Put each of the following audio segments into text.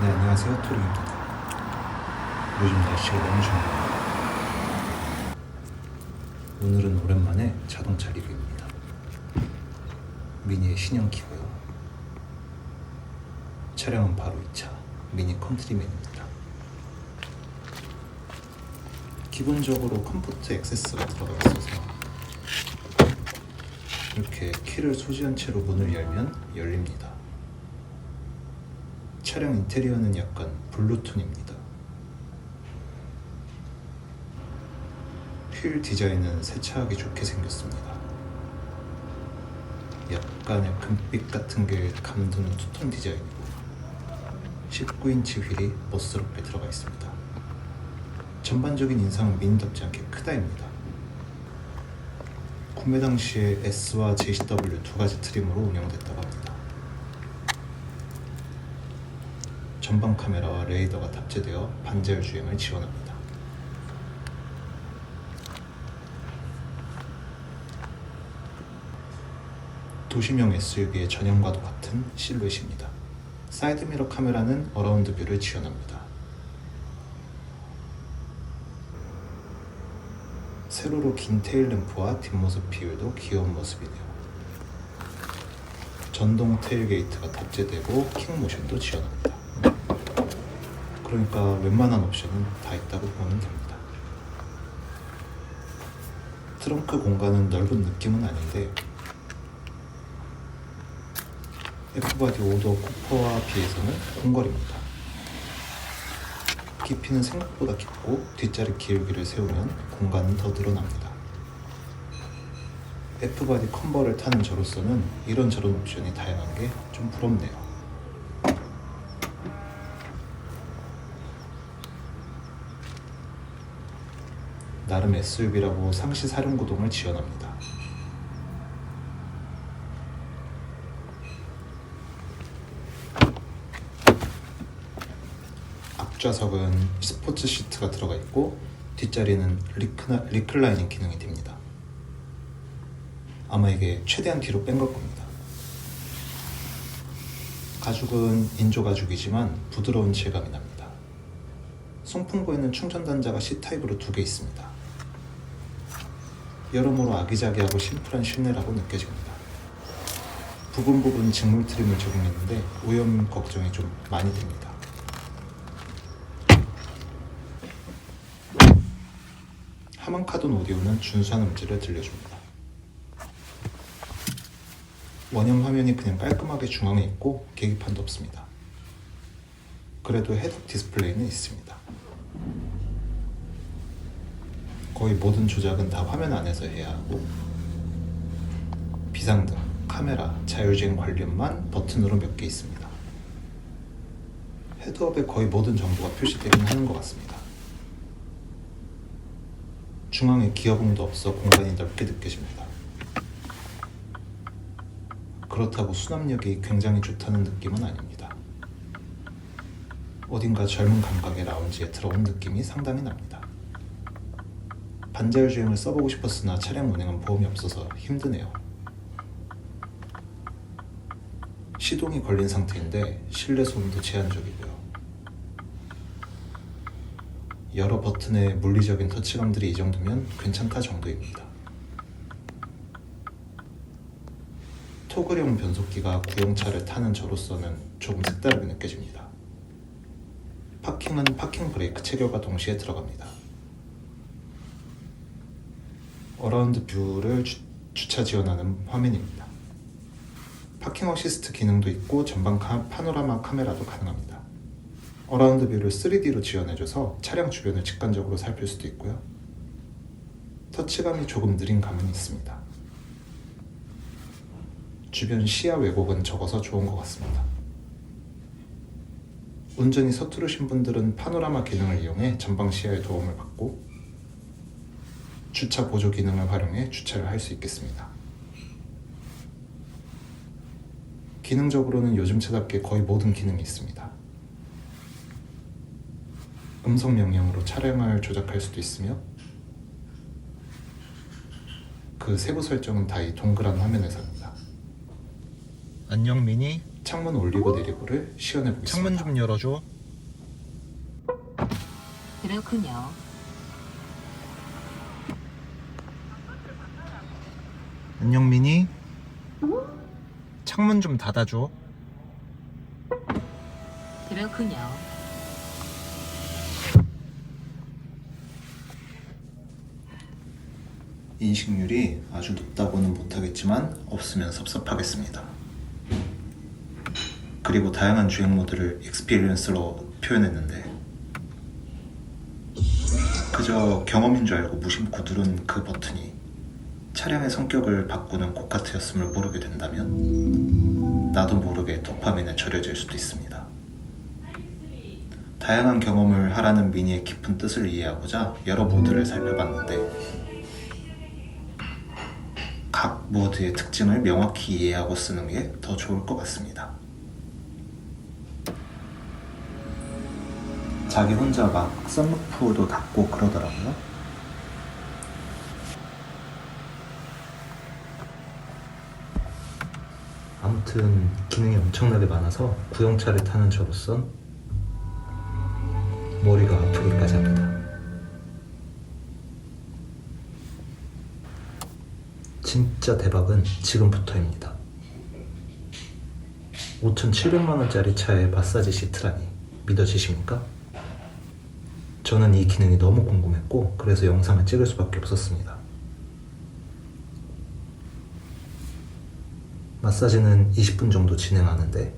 네, 안녕하세요. 토리입니다. 요즘 날씨가 너무 좋네요. 오늘은 오랜만에 자동차 리뷰입니다. 미니의 신형 키고요. 차량은 바로 이 차, 미니 컨트리맨입니다. 기본적으로 컴포트 액세스가 들어가 있어서 이렇게 키를 소지한 채로 문을 열면 열립니다. 차량 인테리어는 약간 블루톤입니다. 휠 디자인은 세차하기 좋게 생겼습니다. 약간의 금빛 같은 게 감도는 투톤 디자인이고 19인치 휠이 멋스럽게 들어가 있습니다. 전반적인 인상은 미니답지 않게 크다입니다. 구매 당시에 S와 JCW 두 가지 트림으로 운영됐다고 합니다. 전방 카메라와 레이더가 탑재되어 반자율 주행을 지원합니다. 도시명 SUV의 전형과도 같은 실루엣입니다. 사이드미러 카메라는 어라운드 뷰를 지원합니다. 세로로 긴 테일 램프와 뒷모습 비율도 귀여운 모습이네요. 전동 테일게이트가 탑재되고 킥모션도 지원합니다. 그러니까 웬만한 옵션은 다 있다고 보면 됩니다. 트렁크 공간은 넓은 느낌은 아닌데 F바디 오더 쿠퍼와 비해서는 공거리입니다. 깊이는 생각보다 깊고 뒷자리 기울기를 세우면 공간은 더 늘어납니다. F바디 컨버를 타는 저로서는 이런 저런 옵션이 다양한 게 좀 부럽네요. 나름 SUV라고 상시 사륜구동을 지원합니다. 앞좌석은 스포츠 시트가 들어가 있고 뒷자리는 리크나, 리클라이닝 기능이 됩니다. 아마 이게 최대한 뒤로 뺀 걸 겁니다. 가죽은 인조 가죽이지만 부드러운 질감이 납니다. 송풍구에는 충전 단자가 C타입으로 두 개 있습니다. 여러모로 아기자기하고 심플한 실내라고 느껴집니다. 부분 부분 직물 트림을 적용했는데 오염 걱정이 좀 많이 됩니다. 하만카돈 오디오는 준수한 음질을 들려줍니다. 원형 화면이 그냥 깔끔하게 중앙에 있고 계기판도 없습니다. 그래도 헤드업 디스플레이는 있습니다. 거의 모든 조작은 다 화면 안에서 해야 하고 비상등, 카메라, 자율주행 관련만 버튼으로 몇 개 있습니다. 헤드업에 거의 모든 정보가 표시되긴 하는 것 같습니다. 중앙에 기어봉도 없어 공간이 넓게 느껴집니다. 그렇다고 수납력이 굉장히 좋다는 느낌은 아닙니다. 어딘가 젊은 감각의 라운지에 들어온 느낌이 상당히 납니다. 반자율 주행을 써보고 싶었으나 차량 운행은 보험이 없어서 힘드네요. 시동이 걸린 상태인데 실내 소음도 제한적이고요. 여러 버튼의 물리적인 터치감들이 이 정도면 괜찮다 정도입니다. 토글형 변속기가 구형차를 타는 저로서는 조금 색다르게 느껴집니다. 파킹은 파킹 브레이크 체결과 동시에 들어갑니다. 어라운드 뷰를 주, 주차 지원하는 화면입니다. 파킹 어시스트 기능도 있고 전방 카, 파노라마 카메라도 가능합니다. 어라운드 뷰를 3D로 지원해줘서 차량 주변을 직관적으로 살필 수도 있고요. 터치감이 조금 느린 감은 있습니다. 주변 시야 왜곡은 적어서 좋은 것 같습니다. 운전이 서투르신 분들은 파노라마 기능을 이용해 전방 시야에 도움을 받고 주차 보조 기능을 활용해 주차를 할 수 있겠습니다. 기능적으로는 요즘 차답게 거의 모든 기능이 있습니다. 음성 명령으로 차량을 조작할 수도 있으며 그 세부 설정은 다 이 동그란 화면에서 합니다. 안녕 미니 창문 올리고 내리고를 시연해 보겠습니다. 창문 좀 열어줘. 그렇군요. 안녕 미니. 창문 좀 닫아줘. 그렇군요. 인식률이 아주 높다고는 못하겠지만 없으면 섭섭하겠습니다. 그리고 다양한 주행 모드를 익스피리언스로 표현했는데 그저 경험인 줄 알고 무심코 누른 그 버튼이 차량의 성격을 바꾸는 고카트였음을 모르게 된다면 나도 모르게 도파민에 절여질 수도 있습니다. 다양한 경험을 하라는 미니의 깊은 뜻을 이해하고자 여러 모드를 살펴봤는데 각 모드의 특징을 명확히 이해하고 쓰는 게 더 좋을 것 같습니다. 자기 혼자 막 썬루프도 닫고 그러더라고요. 아무튼 기능이 엄청나게 많아서 구형차를 타는 저로선 머리가 아프기까지 합니다. 진짜 대박은 지금부터입니다. 5,700만원짜리 차에 마사지 시트라니 믿어지십니까? 저는 이 기능이 너무 궁금했고 그래서 영상을 찍을 수밖에 없었습니다. 마사지는 20분 정도 진행하는데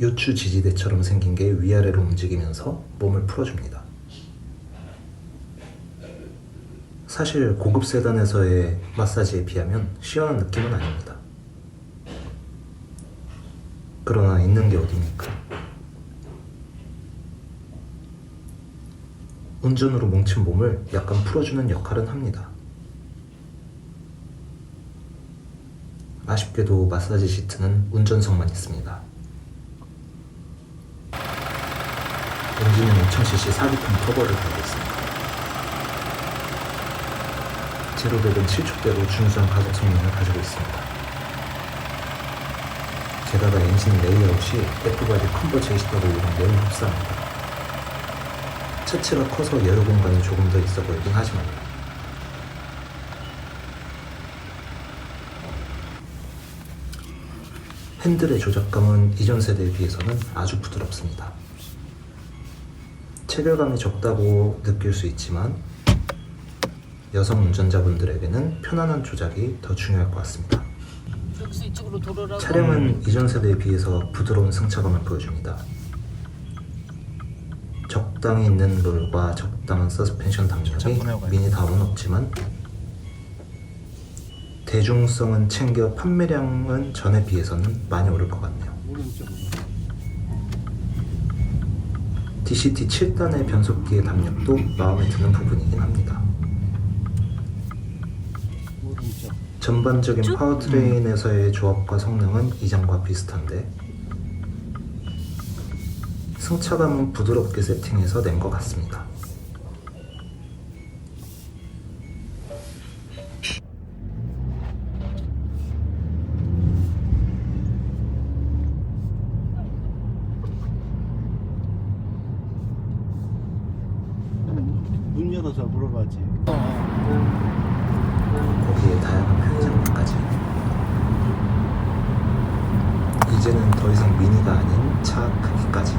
요추 지지대처럼 생긴 게 위아래로 움직이면서 몸을 풀어줍니다. 사실 고급 세단에서의 마사지에 비하면 시원한 느낌은 아닙니다. 그러나 있는 게 어디니까. 운전으로 뭉친 몸을 약간 풀어주는 역할은 합니다. 아쉽게도 마사지 시트는 운전석만 있습니다. 엔진은 2000cc 4기통 터보를 달고 있습니다. 제로백은 7촉대로 준수한 가속 성능을 가지고 있습니다. 게다가 엔진 레이아웃이 F바디 컨버저 HW랑 매우 흡사합니다. 차체가 커서 여유 공간이 조금 더 있어 보이긴 하지만 핸들의 조작감은 이전 세대에 비해서는 아주 부드럽습니다. 체결감이 적다고 느낄 수 있지만 여성 운전자분들에게는 편안한 조작이 더 중요할 것 같습니다. 차량은 이전 세대에 비해서 부드러운 승차감을 보여줍니다. 적당히 있는 롤과 적당한 서스펜션 담력이 미니다움은 없지만 대중성은 챙겨 판매량은 전에 비해서는 많이 오를 것 같네요. DCT 7단의 변속기의 담력도 마음에 드는 부분이긴 합니다. 전반적인 파워트레인에서의 조합과 성능은 이전과 비슷한데 승차감은 부드럽게 세팅해서 낸 것 같습니다. 문 열어서 물어봐지. 거기에 다양한 편의점까지. 이제는 더 이상 미니가 아닌 차 크기까지.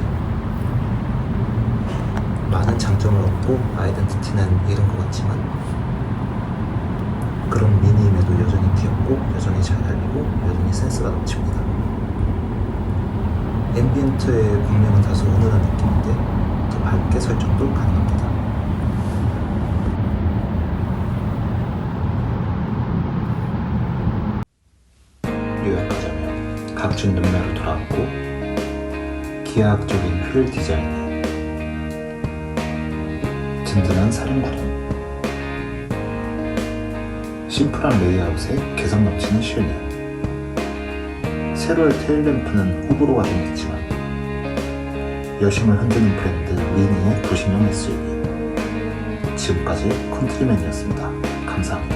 많은 장점을 얻고 아이덴티티는 잃은 것 같지만 그런 미니임에도 여전히 귀엽고 여전히 잘 달리고 여전히 센스가 넘칩니다. 앰비언트의 광량은 다소 은은한 느낌인데 더 밝게 설정도 가능합니다 각준 눈매로 돌아왔고 기하학적인 휠 디자인에 든든한 사륜구동 심플한 레이아웃에 개성 넘치는 실내 세로의 테일램프는 호불호가 좀 있지만 여심을 흔드는 브랜드 미니의 도심형 SUV 지금까지 컨트리맨이었습니다. 감사합니다.